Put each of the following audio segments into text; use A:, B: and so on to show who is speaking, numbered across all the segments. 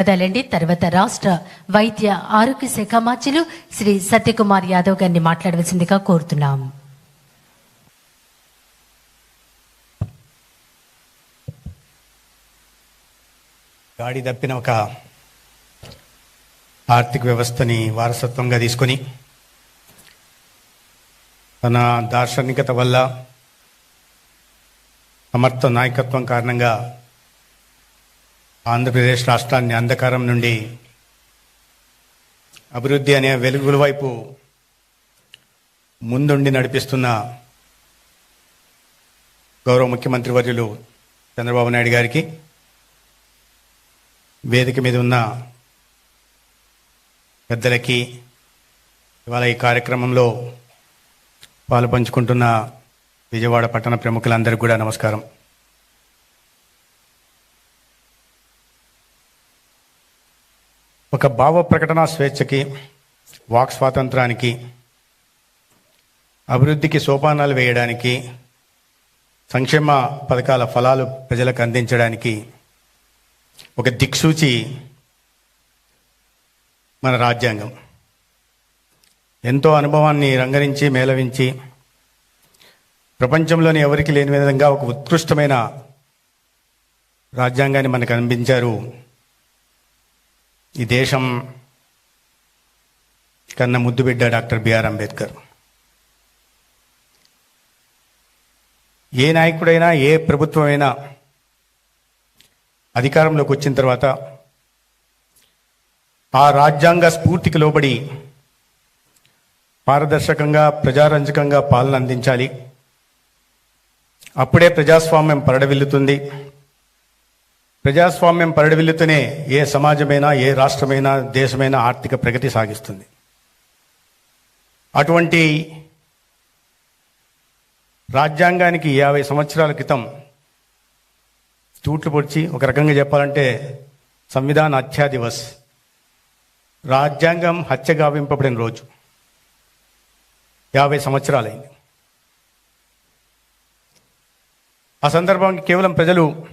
A: కదాలండి తర్వాత రాష్ట్ర వైద్య ఆరోగ్య శాఖ మాచులు శ్రీ సత్యకుమార్ యాదవ్ గారిని మాట్లాడవలసిందిగా కోరుతున్నాం
B: గాడి తప్పిన ఒక ఆర్థిక వ్యవస్థని వారసత్వంగా తీసుకొని తన దార్శనికత వల్ల సమర్థ నాయకత్వం కారణంగా ఆంధ్రప్రదేశ్ రాష్ట్రాన్ని అంధకారం నుండి అభివృద్ధి అనే వెలుగుల వైపు ముందుండి నడిపిస్తున్న గౌరవ ముఖ్యమంత్రి వర్యులు చంద్రబాబు నాయుడు గారికి వేదిక మీద ఉన్న పెద్దలకి ఇవాళ ఈ కార్యక్రమంలో పాలు పంచుకుంటున్న విజయవాడ పట్టణ ప్రముఖులందరికీ కూడా నమస్కారం. ఒక భావ ప్రకటన స్వేచ్ఛకి వాక్ స్వాతంత్రానికి అభివృద్ధికి సోపానాలు వేయడానికి సంక్షేమ పథకాల ఫలాలు ప్రజలకు అందించడానికి ఒక దిక్సూచి మన రాజ్యాంగం. ఎంతో అనుభవాన్ని రంగరించి మేళవించి ప్రపంచంలోని ఎవరికి లేని విధంగా ఒక ఉత్కృష్టమైన రాజ్యాంగాన్ని మనకు అందించారు ఈ దేశం కన్న ముద్దు బిడ్డ డాక్టర్ బిఆర్ అంబేద్కర్. ఏ నాయకుడైనా ఏ ప్రభుత్వమైనా అధికారంలోకి వచ్చిన తర్వాత ఆ రాజ్యాంగ స్ఫూర్తికి లోబడి పారదర్శకంగా ప్రజారంజకంగా పాలన అందించాలి. అప్పుడే ప్రజాస్వామ్యం పరడవిల్లుతుంది ప్రజాస్వామ్యం పరడవిల్లుతూనే ఏ సమాజమైనా ఏ రాష్ట్రమైనా దేశమైనా ఆర్థిక ప్రగతి సాగిస్తుంది. అటువంటి రాజ్యాంగానికి యాభై సంవత్సరాల క్రితం తూట్లు పొడిచి ఒక రకంగా చెప్పాలంటే సంవిధాన హత్యా దివస్. రాజ్యాంగం హత్య గావింపబడిన రోజు. యాభై సంవత్సరాలైంది. ఆ సందర్భానికి కేవలం ప్రజలు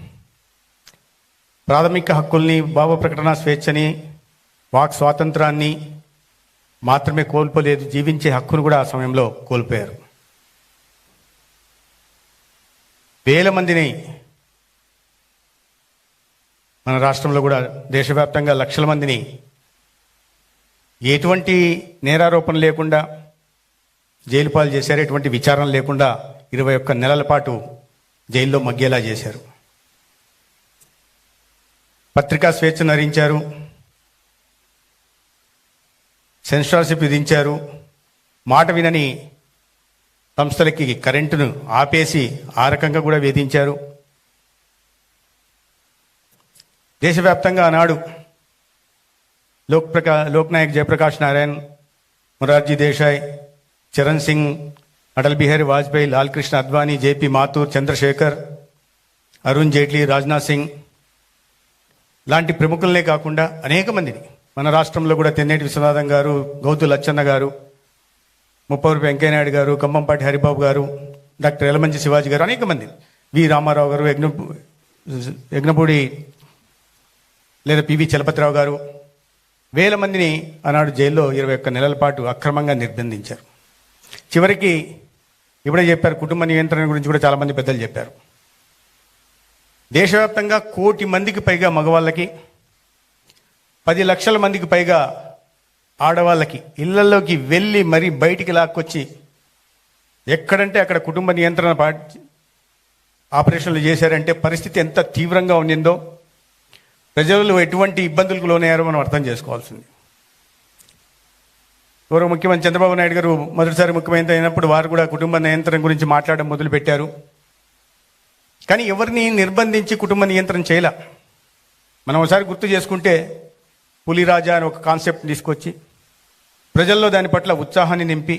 B: ప్రాథమిక హక్కుల్ని భావ ప్రకటన స్వేచ్ఛని వాక్ స్వాతంత్రాన్ని మాత్రమే కోల్పోలేదు జీవించే హక్కును కూడా ఆ సమయంలో కోల్పోయారు. వేల మందిని మన రాష్ట్రంలో కూడా దేశవ్యాప్తంగా లక్షల మందిని ఎటువంటి నేరారోపణ లేకుండా జైలు పాలు చేశారు ఎటువంటి విచారణ లేకుండా ఇరవై ఒక్క నెలల పాటు జైల్లో మగ్గేలా చేశారు. పత్రికా స్వేచ్ఛను హరించారు సెన్సార్షిప్ విధించారు. మాట వినని సంస్థలకి కరెంటును ఆపేసి ఆ రకంగా కూడా వేధించారు. దేశవ్యాప్తంగా ఆనాడు లోక్ ప్రకా లోక్నాయక్ జయప్రకాష్ నారాయణ్ మొరార్జీ దేశాయ్ చరణ్ సింగ్ అటల్ బిహారీ వాజ్పేయి లాల్ కృష్ణ అద్వానీ జేపీ మాథూర్ చంద్రశేఖర్ అరుణ్ జైట్లీ రాజ్నాథ్ సింగ్ లాంటి ప్రముఖులనే కాకుండా అనేక మందిని. మన రాష్ట్రంలో కూడా తెన్నేటి విశ్వనాథం గారు గౌతు లచ్చన్న గారు ముప్పవరపు వెంకయ్యనాయుడు గారు కంబంపాటి హరిబాబు గారు డాక్టర్ ఎలమంచి శివాజీ గారు అనేక మంది. వి. రామారావు గారు యజ్ఞ యజ్ఞపూడి లేదా పివి చలపతిరావు గారు. వేల మందిని ఆనాడు జైల్లో ఇరవై ఒక్క నెలల పాటు అక్రమంగా నిర్బంధించారు. చివరికి ఇప్పుడే చెప్పారు కుటుంబ నియంత్రణ గురించి కూడా చాలామంది పెద్దలు చెప్పారు. దేశవ్యాప్తంగా కోటి మందికి పైగా మగవాళ్ళకి పది లక్షల మందికి పైగా ఆడవాళ్ళకి ఇళ్ళలోకి వెళ్ళి మరీ బయటికి లాక్కొచ్చి ఎక్కడంటే అక్కడ కుటుంబ నియంత్రణ పాటి ఆపరేషన్లు చేశారంటే పరిస్థితి ఎంత తీవ్రంగా ఉండిందో ప్రజలు ఎటువంటి ఇబ్బందులకు లోనయ్యారో మనం అర్థం చేసుకోవాల్సింది. గౌరవ ముఖ్యమంత్రి చంద్రబాబు నాయుడు గారు మొదటిసారి ముఖ్యమంత్రి అయినప్పుడు వారు కూడా కుటుంబ నియంత్రణ గురించి మాట్లాడడం మొదలుపెట్టారు. కానీ ఎవరిని నిర్బంధించి కుటుంబ నియంత్రణ చేయలే. మనం ఒకసారి గుర్తు చేసుకుంటే పులిరాజా అని ఒక కాన్సెప్ట్ తీసుకొచ్చి ప్రజల్లో దాని పట్ల ఉత్సాహాన్ని నింపి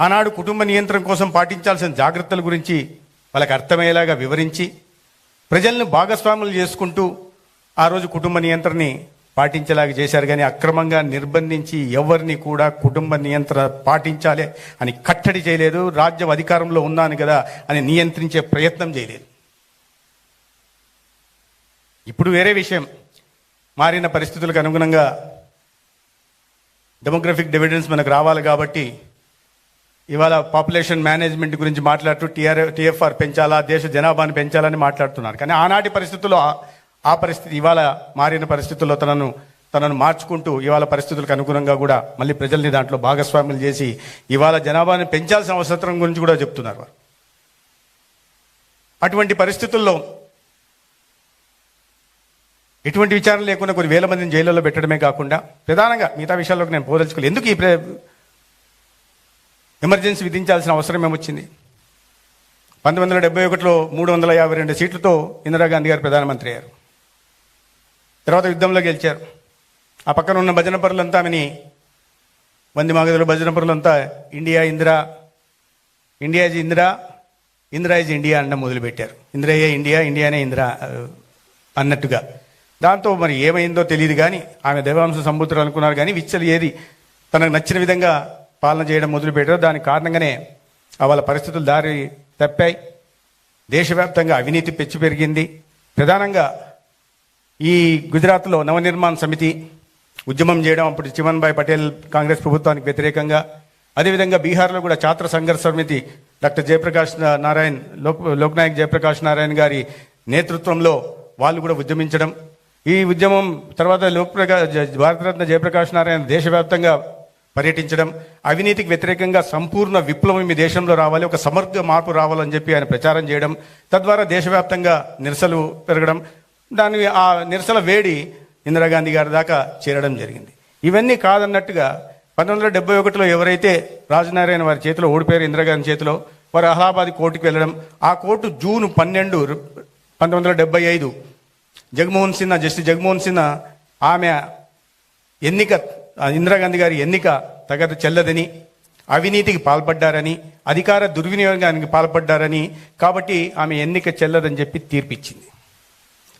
B: ఆనాడు కుటుంబ నియంత్రణ కోసం పాటించాల్సిన జాగ్రత్తల గురించి వాళ్ళకి అర్థమయ్యేలాగా వివరించి ప్రజల్ని భాగస్వాములు చేసుకుంటూ ఆ రోజు కుటుంబ నియంత్రణని పాటించేలాగా చేశారు కానీ అక్రమంగా నిర్బంధించి ఎవరిని కూడా కుటుంబ నియంత్రణ పాటించాలి అని కట్టడి చేయలేదు. రాజ్యం అధికారంలో ఉన్నాను కదా అని నియంత్రించే ప్రయత్నం చేయలేదు. ఇప్పుడు వేరే విషయం. మారిన పరిస్థితులకు అనుగుణంగా డెమోగ్రఫిక్ డివిడెన్స్ మనకు రావాలి కాబట్టి ఇవాళ పాపులేషన్ మేనేజ్మెంట్ గురించి మాట్లాడుతూ టీఆర్ టీఎఫ్ఆర్ పెంచాలా దేశ జనాభాని పెంచాలని మాట్లాడుతున్నారు. కానీ ఆనాటి పరిస్థితుల్లో ఆ- పరిస్థితి ఇవాళ మారిన పరిస్థితుల్లో తనను తనను మార్చుకుంటూ ఇవాళ పరిస్థితులకు అనుగుణంగా కూడా మళ్ళీ ప్రజల్ని దాంట్లో భాగస్వాములు చేసి ఇవాళ జనాభాని పెంచాల్సిన అవసరం గురించి కూడా చెప్తున్నారు వారు. అటువంటి పరిస్థితుల్లో ఎటువంటి విచారణ లేకుండా కొన్ని వేల మందిని జైల్లో పెట్టడమే కాకుండా ప్రధానంగా మిగతా విషయాల్లోకి నేను పోదలుచుకోలేదు. ఎందుకు ఈ ఎమర్జెన్సీ విధించాల్సిన అవసరం ఏమొచ్చింది? పంతొమ్మిది వందల డెబ్బై ఒకటిలో మూడు వందల యాభై రెండు సీట్లతో ఇందిరాగాంధీ గారు ప్రధానమంత్రి అయ్యారు. తర్వాత యుద్ధంలో గెలిచారు. ఆ పక్కన ఉన్న భజన పరులంతా ఆమెని వంది మాగదులు భజన పరులంతా India Indira India is Indira Indira is India అన్న మొదలుపెట్టారు. ఇందిరయ్యే ఇండియా ఇండియానే ఇందిరా అన్నట్టుగా. దాంతో మరి ఏమైందో తెలియదు కానీ ఆమె దేవాంశ సంబుతులు అనుకున్నారు కానీ విచ్చలు ఏది తనకు నచ్చిన విధంగా పాలన చేయడం మొదలుపెట్టారు దానికి కారణంగానే ఆ వాళ్ళ పరిస్థితులు దారి తప్పాయి. దేశవ్యాప్తంగా అవినీతి పెచ్చు పెరిగింది. ప్రధానంగా ఈ గుజరాత్లో నవనిర్మాణ సమితి ఉద్యమం చేయడం అప్పుడు చిమన్భాయ్ పటేల్ కాంగ్రెస్ ప్రభుత్వానికి వ్యతిరేకంగా అదేవిధంగా బీహార్లో కూడా ఛాత్ర సంఘర్ష సమితి డాక్టర్ జయప్రకాష్ నారాయణ్ లోక్ లోక్నాయక్ జయప్రకాష్ నారాయణ్ గారి నేతృత్వంలో వాళ్ళు కూడా ఉద్యమించడం. ఈ ఉద్యమం తర్వాత లోక్ప్రకా జ- భారతరత్న జయప్రకాష్ నారాయణ దేశవ్యాప్తంగా పర్యటించడం. అవినీతికి వ్యతిరేకంగా సంపూర్ణ విప్లవం ఈ దేశంలో రావాలి ఒక సమగ్ర మార్పు రావాలని చెప్పి ఆయన ప్రచారం చేయడం. తద్వారా దేశవ్యాప్తంగా నిరసలు పెరగడం. దాని ఆ నిరసన వేడి ఇందిరాగాంధీ గారి దాకా చేరడం జరిగింది. ఇవన్నీ కాదన్నట్టుగా పంతొమ్మిది వందల డెబ్బై ఒకటిలో ఎవరైతే రాజనారాయణ వారి చేతిలో ఓడిపోయారు ఇందిరాగాంధీ చేతిలో వారు అలహాబాద్ కోర్టుకు వెళ్ళడం ఆ కోర్టు జూన్ పన్నెండు పంతొమ్మిది వందల డెబ్బై ఐదు జగన్మోహన్ సిన్హా జస్టిస్ జగన్మోహన్ సిన్హా ఆమె ఎన్నిక ఇందిరాగాంధీ గారి ఎన్నిక తగదు చెల్లదని అవినీతికి పాల్పడ్డారని అధికార దుర్వినియోగానికి పాల్పడ్డారని కాబట్టి ఆమె ఎన్నిక చెల్లదని చెప్పి తీర్పిచ్చింది.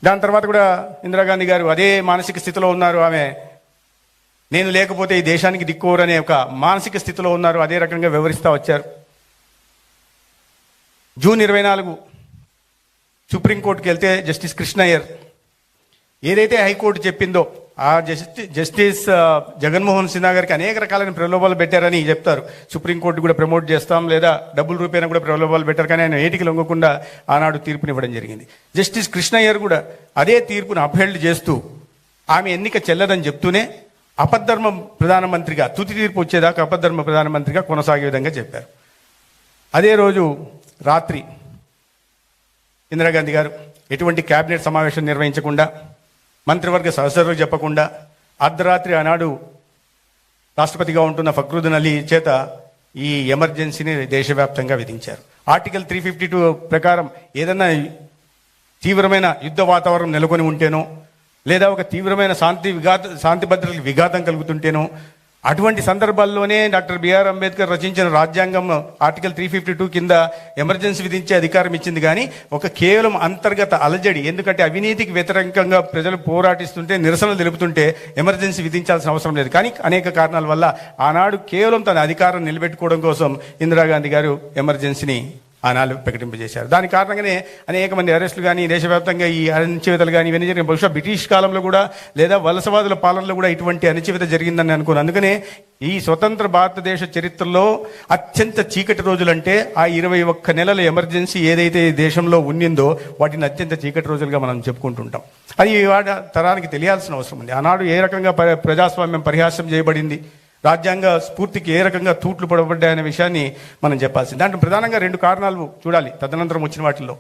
B: దాని తర్వాత కూడా ఇందిరాగాంధీ గారు అదే మానసిక స్థితిలో ఉన్నారు ఆమె నేను లేకపోతే ఈ దేశానికి దిక్కువరనే ఒక మానసిక స్థితిలో ఉన్నారు అదే రకంగా వివరిస్తూ వచ్చారు. జూన్ ఇరవై నాలుగు సుప్రీంకోర్టుకి వెళ్తే జస్టిస్ కృష్ణయ్యర్ ఏదైతే హైకోర్టు చెప్పిందో ఆ జస్టి జస్టిస్ జగన్మోహన్ సిన్హా గారికి అనేక రకాలైన ప్రలోభాలు పెట్టారని చెప్తారు. సుప్రీంకోర్టు కూడా ప్రమోట్ చేస్తాం లేదా డబ్బుల రూపేణ కూడా ప్రలోభాలు పెట్టారు కానీ ఆయన ఏటికి లొంగకుండా ఆనాడు తీర్పునివ్వడం జరిగింది. జస్టిస్ కృష్ణయ్యర్ కూడా అదే తీర్పును అప్హెల్డ్ చేస్తూ ఆమె ఎన్నిక చెల్లదని చెప్తూనే అపధర్మ ప్రధానమంత్రిగా తుది తీర్పు వచ్చేదాకా అపధర్మ ప్రధానమంత్రిగా కొనసాగే విధంగా చెప్పారు. అదే రోజు రాత్రి ఇందిరాగాంధీ గారు ఎటువంటి కేబినెట్ సమావేశం నిర్వహించకుండా మంత్రివర్గ సదస్సులకు చెప్పకుండా అర్ధరాత్రి ఆనాడు రాష్ట్రపతిగా ఉంటున్న ఫక్రుద్దీన్ అలీ చేత ఈ ఎమర్జెన్సీని దేశవ్యాప్తంగా విధించారు. ఆర్టికల్ త్రీ ఫిఫ్టీ టూ ప్రకారం ఏదన్నా తీవ్రమైన యుద్ధ వాతావరణం నెలకొని ఉంటేనో లేదా ఒక తీవ్రమైన శాంతి విఘాత శాంతి భద్రతలకు విఘాతం కలుగుతుంటేనో అటువంటి సందర్భాల్లోనే డాక్టర్ బిఆర్ అంబేద్కర్ రచించిన రాజ్యాంగం ఆర్టికల్ త్రీ ఫిఫ్టీ టూ కింద ఎమర్జెన్సీ విధించే అధికారం ఇచ్చింది కానీ ఒక కేవలం అంతర్గత అలజడి ఎందుకంటే అవినీతికి వ్యతిరేకంగా ప్రజలు పోరాటిస్తుంటే నిరసనలు తెలుపుతుంటే ఎమర్జెన్సీ విధించాల్సిన అవసరం లేదు. కానీ అనేక కారణాల వల్ల ఆనాడు కేవలం తన అధికారం నిలబెట్టుకోవడం కోసం ఇందిరాగాంధీ గారు ఎమర్జెన్సీని ఆనాలు ప్రకటింపజేశారు. దాని కారణంగానే అనేక మంది అరెస్టులు కానీ దేశవ్యాప్తంగా ఈ అణచివేతలు కానీ ఇవన్నీ జరిగిన బహుశా బ్రిటిష్ కాలంలో కూడా లేదా వలసవాదుల పాలనలో కూడా ఇటువంటి అణచివేత జరిగిందని అనుకోను. అందుకనే ఈ స్వతంత్ర భారతదేశ చరిత్రలో అత్యంత చీకటి రోజులంటే ఆ ఇరవై ఒక్క నెలల ఎమర్జెన్సీ ఏదైతే దేశంలో ఉన్నిందో వాటిని అత్యంత చీకటి రోజులుగా మనం చెప్పుకుంటుంటాం. అది వాడ తరానికి తెలియాల్సిన అవసరం ఉంది. ఆనాడు ఏ రకంగా ప్రజాస్వామ్యం పరిహాసం చేయబడింది? రాజ్యాంగ స్ఫూర్తికి ఏ రకంగా తూట్లు పడబడ్డాయనే విషయాన్ని మనం చెప్పాల్సింది. దాంట్లో ప్రధానంగా రెండు కారణాలు చూడాలి తదనంతరం వచ్చిన వాటిల్లో.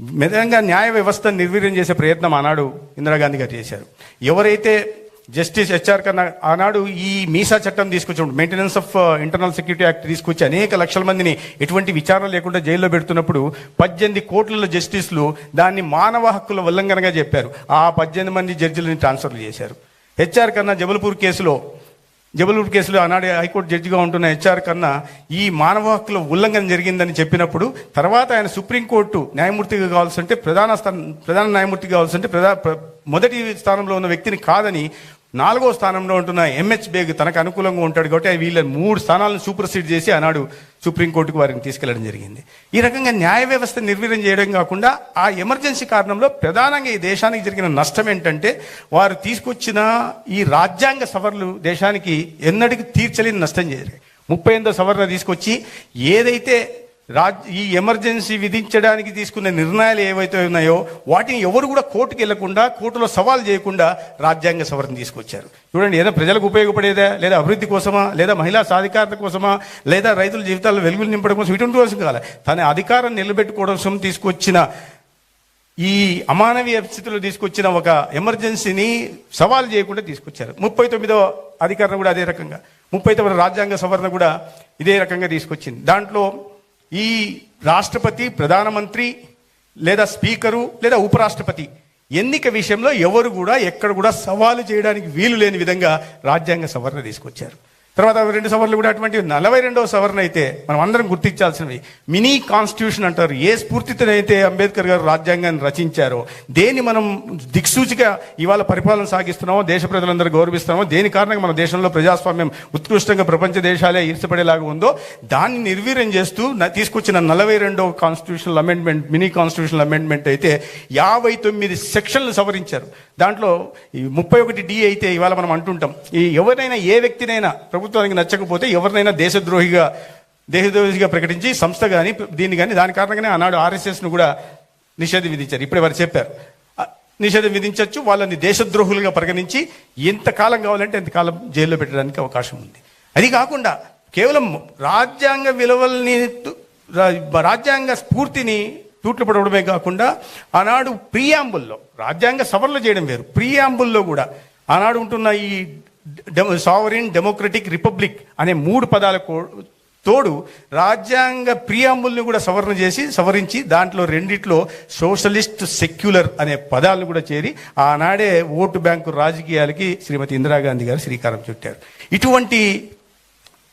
B: మెదనంగా న్యాయ వ్యవస్థను నిర్వీర్యం చేసే ప్రయత్నం ఆనాడు ఇందిరాగాంధీ గారు చేశారు. ఎవరైతే జస్టిస్ హెచ్ఆర్ కన్నా ఆనాడు ఈ మీసా చట్టం తీసుకొచ్చి maintenance of internal security act తీసుకొచ్చి అనేక లక్షల మందిని ఎటువంటి విచారణ లేకుండా జైల్లో పెడుతున్నప్పుడు పద్దెనిమిది కోట్ల జస్టిస్లు దాన్ని మానవ హక్కుల ఉల్లంఘనగా చెప్పారు. ఆ పద్దెనిమిది మంది జడ్జిలని ట్రాన్స్ఫర్ చేశారు. హెచ్ఆర్ కన్నా జబల్పూర్ కేసులో జబల్పూర్ కేసులో ఆనాడు హైకోర్టు జడ్జిగా ఉంటున్న హెచ్ఆర్ కన్నా ఈ మానవ హక్కుల ఉల్లంఘన జరిగిందని చెప్పినప్పుడు తర్వాత ఆయన సుప్రీంకోర్టు న్యాయమూర్తిగా కావాల్సి ఉంటే ప్రధాన స్థానం ప్రధాన న్యాయమూర్తి కావాల్సింటే ప్రధా మొదటి స్థానంలో ఉన్న వ్యక్తిని కాదని నాలుగో స్థానంలో ఉంటున్న ఎంహెచ్ బేగ్ తనకు అనుకూలంగా ఉంటాడు కాబట్టి వీళ్ళ మూడు స్థానాలను సూపర్సీడ్ చేసి ఆనాడు సుప్రీంకోర్టుకు వారిని తీసుకెళ్ళడం జరిగింది. ఈ రకంగా న్యాయ వ్యవస్థ నిర్వీర్యం చేయడం కాకుండా ఆ ఎమర్జెన్సీ కారణంలో ప్రధానంగా ఈ దేశానికి జరిగిన నష్టం ఏంటంటే వారు తీసుకొచ్చిన ఈ రాజ్యాంగ సవరణలు దేశానికి ఎన్నటికీ తీర్చలేని నష్టం చేశారు ముప్పై ఎనిమిదో సవరణ తీసుకొచ్చి ఏదైతే రాజ్ ఈ ఎమర్జెన్సీ విధించడానికి తీసుకున్న నిర్ణయాలు ఏవైతే ఉన్నాయో వాటిని ఎవరు కూడా కోర్టుకు వెళ్ళకుండా కోర్టులో సవాల్ చేయకుండా రాజ్యాంగ సవరణ తీసుకొచ్చారు. చూడండి ఏదో ప్రజలకు ఉపయోగపడేదా? లేదా అభివృద్ధి కోసమా? లేదా మహిళా సాధికారత కోసమా? లేదా రైతుల జీవితాల్లో వెలుగులు నింపడం కోసం ఇటువంటి కోసం కాదు తన అధికారం నిలబెట్టుకోవడం కోసం తీసుకొచ్చిన ఈ అమానవీయ స్థితిలో తీసుకొచ్చిన ఒక ఎమర్జెన్సీని సవాల్ చేయకుండా తీసుకొచ్చారు. ముప్పై తొమ్మిదో అధికారం కూడా అదే రకంగా. ముప్పై తొమ్మిది రాజ్యాంగ సవరణ కూడా ఇదే రకంగా తీసుకొచ్చింది. దాంట్లో ఈ రాష్ట్రపతి ప్రధానమంత్రి లేదా స్పీకరు లేదా ఉపరాష్ట్రపతి ఎన్నిక విషయంలో ఎవరు కూడా ఎక్కడ కూడా సవాలు చేయడానికి వీలు లేని విధంగా రాజ్యాంగ సవరణ తీసుకొచ్చారు. తర్వాత రెండు సవర్లు కూడా అటువంటి నలభై రెండవ సవరణ అయితే మనం అందరం గుర్తించాల్సినవి. మినీ కాన్స్టిట్యూషన్ అంటారు. ఏ స్ఫూర్తితోనైతే అంబేద్కర్ గారు రాజ్యాంగాన్ని రచించారో దేన్ని మనం దిక్సూచిగా ఇవాళ పరిపాలన సాగిస్తున్నామో దేశ ప్రజలందరూ గౌరవిస్తున్నామో దేని కారణంగా మన దేశంలో ప్రజాస్వామ్యం ఉత్కృష్టంగా ప్రపంచ దేశాలే ఈర్చపడేలాగా ఉందో దాన్ని నిర్వీర్యం చేస్తూ తీసుకొచ్చిన నలభై రెండవ constitutional amendment mini constitutional amendment అయితే యాభై తొమ్మిది సెక్షన్లు సవరించారు. దాంట్లో ఈ ముప్పై ఒకటి డి అయితే ఇవాళ మనం అంటుంటాం. ఈ ఎవరైనా ఏ వ్యక్తినైనా ప్రభుత్వానికి నచ్చకపోతే ఎవరినైనా దేశద్రోహిగా దేశద్రోహిగా ప్రకటించి సంస్థ కానీ దీన్ని కానీ దాని కారణంగానే ఆనాడు ఆర్ఎస్ఎస్ను కూడా నిషేధం విధించారు. ఇప్పుడే వారు చెప్పారు. నిషేధం విధించవచ్చు వాళ్ళని దేశద్రోహులుగా పరిగణించి ఎంతకాలం కావాలంటే ఎంతకాలం జైల్లో పెట్టడానికి అవకాశం ఉంది. అది కాకుండా కేవలం రాజ్యాంగ విలువల్ని రాజ్యాంగ స్ఫూర్తిని తూట్లు పడవడమే కాకుండా ఆనాడు ప్రియాంబుల్లో రాజ్యాంగ సవరణలు చేయడం వేరు. ప్రియాంబుల్లో కూడా ఆనాడు ఉంటున్న ఈ సావరిన్ డెమోక్రటిక్ రిపబ్లిక్ అనే మూడు పదాల కో- తోడు రాజ్యాంగ ప్రియాంబుల్ని కూడా సవరణ చేసి సవరించి దాంట్లో రెండిట్లో సోషలిస్ట్ సెక్యులర్ అనే పదాలను కూడా చేరి ఆనాడే ఓటు బ్యాంకు రాజకీయాలకి శ్రీమతి ఇందిరాగాంధీ గారు శ్రీకారం చుట్టారు. ఇటువంటి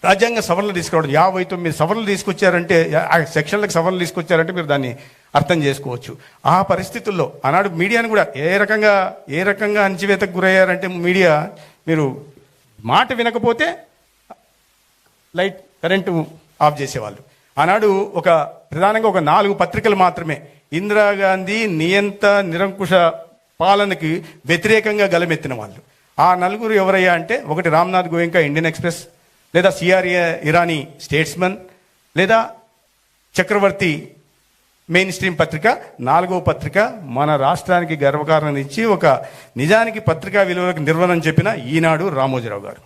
B: రాజ్యాంగ సవరణలు తీసుకురావడం యాభై తొమ్మిది సవరణలు తీసుకొచ్చారంటే ఆ సెక్షన్లకు సవరణలు తీసుకొచ్చారంటే మీరు దాన్ని అర్థం చేసుకోవచ్చు. ఆ పరిస్థితుల్లో ఆనాడు మీడియాను కూడా ఏ రకంగా ఏ రకంగా అణచివేతకు గురయ్యారంటే మీడియా మీరు మాట వినకపోతే లైట్ కరెంటు ఆఫ్ చేసేవాళ్ళు. ఆనాడు ఒక ప్రధానంగా ఒక నాలుగు పత్రికలు మాత్రమే ఇందిరాగాంధీ నియంత నిరంకుశ పాలనకి వ్యతిరేకంగా గలమెత్తిన వాళ్ళు. ఆ నలుగురు ఎవరయ్యా అంటే ఒకటి రామ్నాథ్ గోయంకా ఇండియన్ ఎక్స్ప్రెస్ లేదా సిఆర్ఏ ఇరానీ స్టేట్స్మన్ లేదా చక్రవర్తి మెయిన్ స్ట్రీమ్ పత్రిక నాలుగో పత్రిక మన రాష్ట్రానికి గర్వకారణం ఇచ్చి ఒక నిజానికి పత్రికా విలువలకు నిర్వహణ చెప్పిన ఈనాడు రామోజీరావు గారు.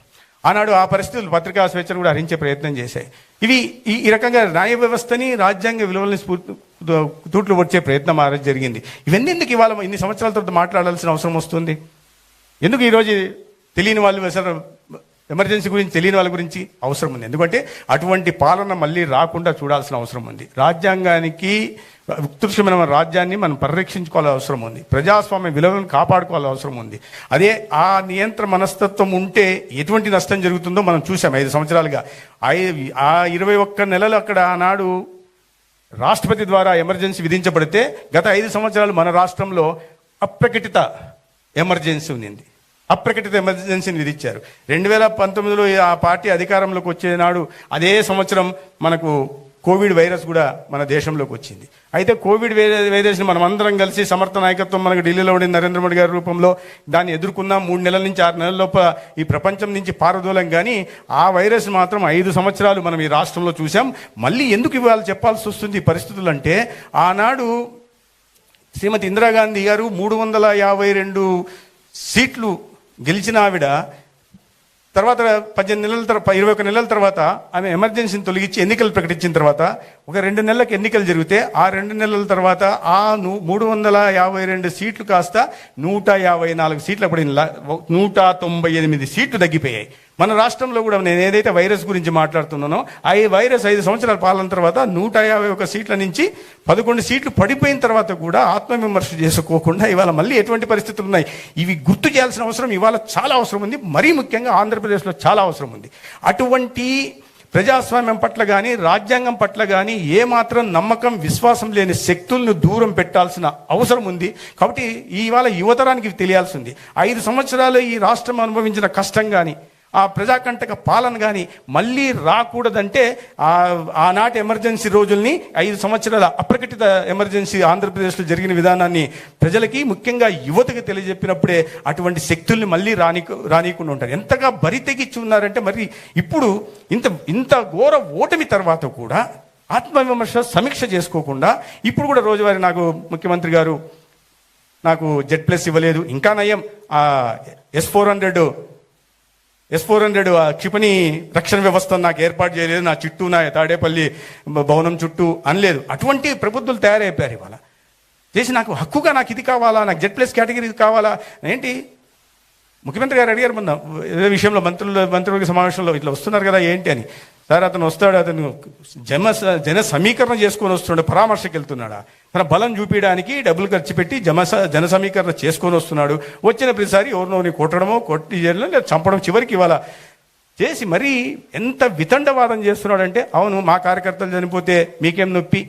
B: ఆనాడు ఆ పరిస్థితులు పత్రికా స్వేచ్ఛను కూడా హరించే ప్రయత్నం చేశాయి. ఇవి ఈ ఈ రకంగా న్యాయ వ్యవస్థని రాజ్యాంగ విలువల్ని స్ఫూర్తి తూట్లు వచ్చే ప్రయత్నం ఆ రోజు జరిగింది. ఇవన్నీ ఎందుకు ఇవాళ ఇన్ని సంవత్సరాల తర్వాత మాట్లాడాల్సిన అవసరం వస్తుంది? ఎందుకు ఈరోజు తెలియని వాళ్ళు అసలు ఎమర్జెన్సీ గురించి తెలియని వాళ్ళ గురించి అవసరం ఉంది. ఎందుకంటే అటువంటి పాలన మళ్ళీ రాకుండా చూడాల్సిన అవసరం ఉంది. రాజ్యాంగానికి ఉత్కృష్టమైన మన రాజ్యాన్ని మనం పరిరక్షించుకోవాల అవసరం ఉంది. ప్రజాస్వామ్య విలువలను కాపాడుకోవాల అవసరం ఉంది. అదే ఆ నియంత్ర మనస్తత్వం ఉంటే ఎటువంటి నష్టం జరుగుతుందో మనం చూసాం ఐదు సంవత్సరాలుగా. ఐ- ఆ ఇరవై ఒక్క నెలలు అక్కడ ఆనాడు రాష్ట్రపతి ద్వారా ఎమర్జెన్సీ విధించబడితే గత ఐదు సంవత్సరాలు మన రాష్ట్రంలో అప్రకటిత ఎమర్జెన్సీ ఉంది అప్రకటిత ఎమర్జెన్సీని విధించారు. రెండు వేల పంతొమ్మిదిలో ఆ పార్టీ అధికారంలోకి వచ్చే నాడు అదే సంవత్సరం మనకు కోవిడ్ వైరస్ కూడా మన దేశంలోకి వచ్చింది. అయితే కోవిడ్ వైరస్ని మనం అందరం కలిసి సమర్థ నాయకత్వం మనకు ఢిల్లీలో ఉండి నరేంద్ర మోడీ గారి రూపంలో దాన్ని ఎదుర్కొన్నాం. మూడు నెలల నుంచి ఆరు నెలల లోపల ఈ ప్రపంచం నుంచి పారదోలం కానీ ఆ వైరస్ మాత్రం ఐదు సంవత్సరాలు మనం ఈ రాష్ట్రంలో చూసాం మళ్ళీ ఎందుకు ఇవాళ చెప్పాల్సి వస్తుంది ఈ పరిస్థితులు అంటే ఆనాడు శ్రీమతి ఇందిరాగాంధీ గారు మూడు వందల యాభై రెండు సీట్లు గెలిచిన ఆవిడ తర్వాత పద్దెనిమిది నెలల తర్వాత ఇరవై ఒక నెలల తర్వాత ఆమె ఎమర్జెన్సీని తొలగించి ఎన్నికలు ప్రకటించిన తర్వాత ఒక రెండు నెలలకు ఎన్నికలు జరిగితే ఆ రెండు నెలల తర్వాత ఆ మూడు వందల యాభై రెండు సీట్లు కాస్త నూట యాభై నాలుగు సీట్లు అప్పుడు నూట తొంభై ఎనిమిది సీట్లు తగ్గిపోయాయి. మన రాష్ట్రంలో కూడా నేను ఏదైతే వైరస్ గురించి మాట్లాడుతున్నానో ఆ ఈ వైరస్ ఐదు సంవత్సరాల పాలన తర్వాత నూట యాభై ఒక సీట్ల నుంచి పదకొండు సీట్లు పడిపోయిన తర్వాత కూడా ఆత్మవిమర్శ చేసుకోకుండా ఇవాళ మళ్ళీ ఎటువంటి పరిస్థితులు ఉన్నాయి? ఇవి గుర్తు చేయాల్సిన అవసరం ఇవాళ చాలా అవసరం ఉంది. మరీ ముఖ్యంగా ఆంధ్రప్రదేశ్లో చాలా అవసరం ఉంది. అటువంటి ప్రజాస్వామ్యం పట్ల కానీ రాజ్యాంగం పట్ల కానీ ఏమాత్రం నమ్మకం విశ్వాసం లేని శక్తులను దూరం పెట్టాల్సిన అవసరం ఉంది. కాబట్టి ఇవాళ యువతరానికి తెలియాల్సింది తెలియాల్సి ఉంది. ఐదు సంవత్సరాలు ఈ రాష్ట్రం అనుభవించిన కష్టం కానీ ఆ ప్రజాకంటక పాలన కానీ మళ్ళీ రాకూడదంటే ఆ ఆనాటి ఎమర్జెన్సీ రోజుల్ని ఐదు సంవత్సరాల అప్రకటిత ఎమర్జెన్సీ ఆంధ్రప్రదేశ్లో జరిగిన విధానాన్ని ప్రజలకి ముఖ్యంగా యువతకు తెలియజెప్పినప్పుడే అటువంటి శక్తుల్ని మళ్ళీ రాని రానియకుండా ఉంటారు. ఎంతగా భరితెగించి ఉన్నారంటే మరి ఇప్పుడు ఇంత ఇంత ఘోర ఓటమి తర్వాత కూడా ఆత్మవిమర్శ సమీక్ష చేసుకోకుండా ఇప్పుడు కూడా రోజువారీ నాకు ముఖ్యమంత్రి గారు నాకు జెడ్ ప్లస్ ఇవ్వలేదు. ఇంకా నయం. S four hundred S four hundred క్షిపణి రక్షణ వ్యవస్థ నాకు ఏర్పాటు చేయలేదు నా చుట్టూ నా తాడేపల్లి భవనం చుట్టూ అనలేదు. అటువంటి ప్రబుద్ధులు తయారైపోయారు ఇవాళ. చేసి నాకు హక్కుగా నాకు ఇది కావాలా నాకు జెడ్ ప్లస్ కేటగిరీ కావాలా? ఏంటి? ముఖ్యమంత్రి గారు అడిగారు మొన్న ఏదో విషయంలో మంత్రులు మంత్రివర్గ సమావేశంలో ఇట్లా వస్తున్నారు కదా ఏంటి అని. సార్ అతను వస్తాడు అతను జన జన సమీకరణ చేసుకొని వస్తున్నాడు పరామర్శకి వెళ్తున్నాడా తన బలం చూపించడానికి డబ్బులు ఖర్చు పెట్టి జమ జన సమీకరణ చేసుకొని వస్తున్నాడు. వచ్చిన ప్రతిసారి ఎవరినోని కొట్టడమో కొట్టి చేయడం లేదా చంపడం చివరికి ఇవాళ చేసి మరీ ఎంత వితండవాదం చేస్తున్నాడంటే అవును మా కార్యకర్తలు చనిపోతే మీకేం నొప్పి?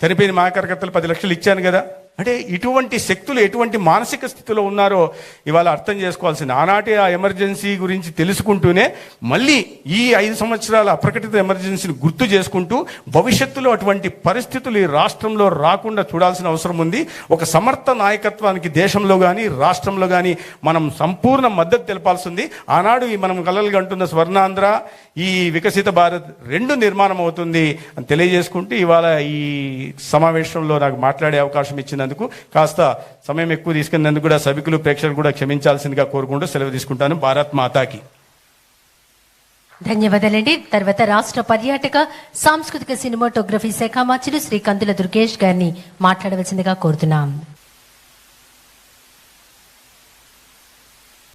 B: చనిపోయిన మా కార్యకర్తలు పది లక్షలు ఇచ్చాను కదా. అంటే ఇటువంటి శక్తులు ఎటువంటి మానసిక స్థితిలో ఉన్నారో ఇవాళ అర్థం చేసుకోవాల్సింది. ఆనాటి ఆ ఎమర్జెన్సీ గురించి తెలుసుకుంటూనే మళ్ళీ ఈ ఐదు సంవత్సరాల అప్రకటిత ఎమర్జెన్సీని గుర్తు చేసుకుంటూ భవిష్యత్తులో అటువంటి పరిస్థితులు ఈ రాష్ట్రంలో రాకుండా చూడాల్సిన అవసరం ఉంది. ఒక సమర్థ నాయకత్వానికి దేశంలో కానీ రాష్ట్రంలో కానీ మనం సంపూర్ణ మద్దతు తెలపాల్సింది. ఆనాడు ఈ మనం కలలుగా కంటున్న స్వర్ణాంధ్ర ఈ వికసిత భారత్ రెండు నిర్మాణం అవుతుంది అని తెలియజేసుకుంటూ ఇవాళ ఈ సమావేశంలో నాకు మాట్లాడే అవకాశం ఇచ్చిన ఇచ్చినందుకు కాస్త సమయం ఎక్కువ తీసుకున్నందుకు కూడా సభికులు ప్రేక్షకులు కూడా క్షమించాల్సిందిగా కోరుకుంటూ సెలవు తీసుకుంటాను. భారత్ మాతాకి.
A: ధన్యవాదాలండి. తర్వాత రాష్ట్ర పర్యాటక సాంస్కృతిక సినిమాటోగ్రఫీ శాఖ మంత్రులు శ్రీ కందుల దుర్గేష్ గారిని మాట్లాడవలసిందిగా కోరుతున్నాం.